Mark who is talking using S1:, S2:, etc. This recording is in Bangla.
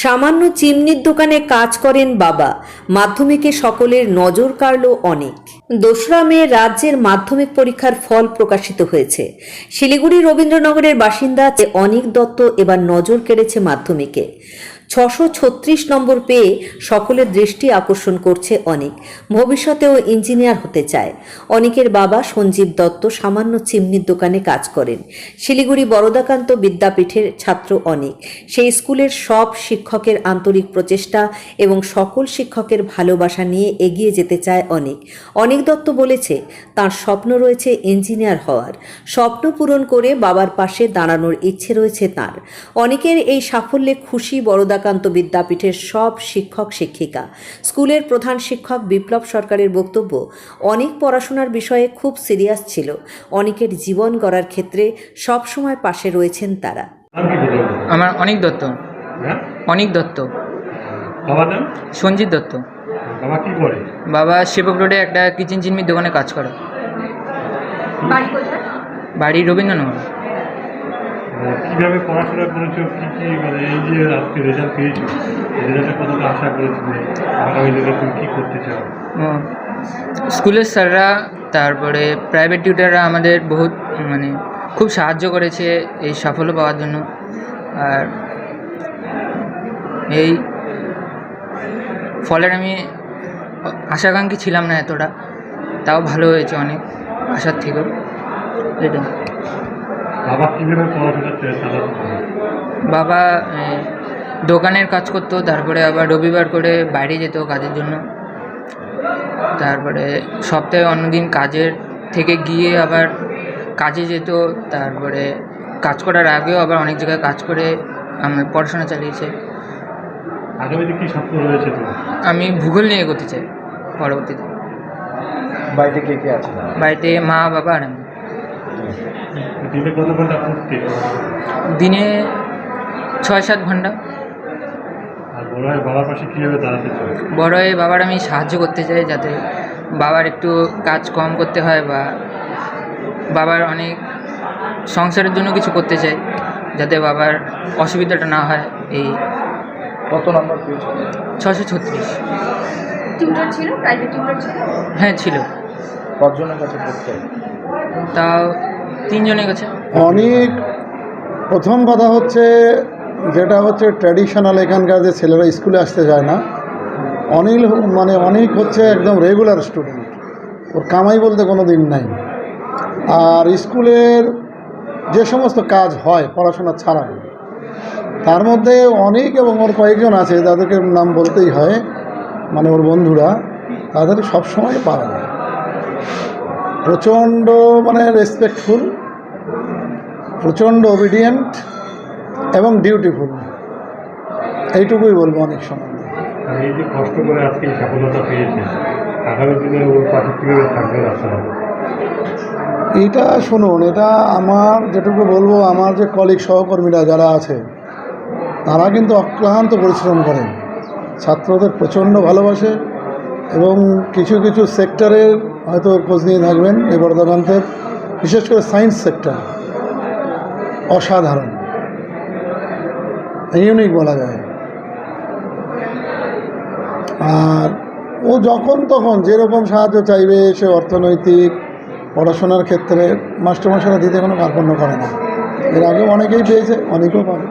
S1: সামান্য চিমনির দোকানে কাজ করেন বাবা। মাধ্যমিকে সকলের নজর কাড়ল অনেক। দোসরা মে রাজ্যের মাধ্যমিক পরীক্ষার ফল প্রকাশিত হয়েছে। শিলিগুড়ি রবীন্দ্রনগরের বাসিন্দা অনিক দত্ত এবার নজর কেড়েছে মাধ্যমিকে। ছশো ছত্রিশ নম্বর পেয়ে সকলের দৃষ্টি আকর্ষণ করছে অনেক। ভবিষ্যতেও ইঞ্জিনিয়ার হতে চায়। অনেকের বাবা সঞ্জীব দত্ত সামান্য চিমনির দোকানে কাজ করেন। শিলিগুড়ি বরদাকান্ত বিদ্যাপীঠের ছাত্র অনেক। সেই স্কুলের সব শিক্ষকের আন্তরিক প্রচেষ্টা এবং সকল শিক্ষকের ভালোবাসা নিয়ে এগিয়ে যেতে চায় অনেক। অনেক দত্ত বলেছে, তার স্বপ্ন রয়েছে ইঞ্জিনিয়ার হওয়ার। স্বপ্ন পূরণ করে বাবার পাশে দাঁড়ানোর ইচ্ছে রয়েছে তার। অনেকের এই সাফল্যে খুশি বরদাকান্ত বিদ্যাপীঠের সব শিক্ষক শিক্ষিকা। স্কুলের প্রধান শিক্ষক বিপ্লব সরকারের বক্তব্য অনেক পড়াশোনার বিষয়ে খুব সিরিয়াস ছিল। অনেকের জীবন গড়ার ক্ষেত্রে সবসময় পাশে রয়েছেন তারা।
S2: আমার অনিক দত্ত।
S3: হ্যাঁ?
S2: অনিক দত্ত। সঞ্জিত দত্ত।
S3: বাবা কি করে?
S2: বাবা সেবক রোডে একটা কিচেন চিনমির দোকানে কাজ করে।
S4: বাড়ি
S2: রবীন্দ্রনগর।
S3: কীভাবে পড়াশোনা করেছ? কি কি মানে এই যে আজকে রেজাল্ট পেয়েছ রেজাল্টে কতটা আশা করেছিলে আগামী দিনে তুমি কি করতে চাও?
S2: স্কুলের স্যাররা, তারপরে প্রাইভেট টিউটাররা আমাদের বহুত মানে খুব সাহায্য করেছে এই সাফল্য পাওয়ার জন্য। আর এই ফলের আমি আশাকাঙ্ক্ষী ছিলাম না এতটা, তাও ভালো হয়েছে অনেক, আশার থেকেও। এটা
S3: বাবা
S2: দোকানের কাজ করতো তারপরে আবার রবিবার করে বাইরে যেত কাজের জন্য। তারপরে সপ্তাহে অন্যদিন কাজের থেকে গিয়ে আবার কাজে যেত তারপরে কাজ করার আগেও আবার অনেক জায়গায় কাজ করে আমার পড়াশোনা চালিয়েছে। আমি ভূগোল নিয়ে করতে চাই পরবর্তীতে।
S5: বাড়িতে কে কে আছে?
S2: বাড়িতে মা বাবা আর আমি।
S3: দিনে কত ঘণ্টা পড়তে
S2: দিনে ছয় সাত
S3: ঘণ্টা। বড় বাবার পাশে কীভাবে দাঁড়াতে চাও
S2: বড় হয়ে বাবার আমি সাহায্য করতে চাই যাতে বাবার একটু কাজ কম করতে হয় বা বাবার অনেক সংসারের জন্য কিছু করতে চাই যাতে বাবার অসুবিধাটা না হয় এই
S5: কত নম্বর
S2: ছশো ছত্রিশ।
S4: টিউটর ছিল? প্রাইভেট টিউটর ছিল?
S2: হ্যাঁ ছিল।
S5: কতজনের কাছে পড়তে
S2: কাছে
S6: অনেক, প্রথম কথা হচ্ছে যেটা হচ্ছে ট্র্যাডিশনাল এখানকার যে ছেলেরা স্কুলে আসতে যায় না, অনিল মানে অনেক হচ্ছে একদম রেগুলার স্টুডেন্ট ওর কামাই বলতে কোনো দিন নাই। আর স্কুলের যে সমস্ত কাজ হয় পড়াশোনা ছাড়া, তার মধ্যে অনেক এবং ওর কয়েকজন আছে, যাদেরকে নাম বলতেই হয় মানে ওর বন্ধুরা, তাদের সবসময় পাওয়া যায় প্রচণ্ড মানে রেসপেক্টফুল প্রচণ্ড ওবিডিয়েন্ট এবং ডিউটিফুল এইটুকুই বলব অনেক সম্বন্ধে
S3: আর এই যে কষ্ট করে আজকে সফলতা পেয়েছে আগামী দিনে ওর পাশে কীভাবে থাকবে আশা
S6: এইটা শুনুন এটা আমার যেটুকু বলব আমার যে কলিগ সহকর্মীরা যারা আছে তারা কিন্তু অক্লান্ত পরিশ্রম করেন। ছাত্রদের প্রচণ্ড ভালোবাসে এবং কিছু কিছু সেক্টরের হয়তো খোঁজ নিয়ে থাকবেন এই বর্ধমানতের বিশেষ করে সায়েন্স সেক্টর অসাধারণ। ইউনিক বলা যায়। আর ও যখন তখন যেরকম সাহায্য চাইবে সে অর্থনৈতিক পড়াশোনার ক্ষেত্রে, মাস্টারমশাইরা দিতে কোনো কার্পণ্য করে না। এর আগেও অনেকেই পেয়েছে, অনেকেও পাবে।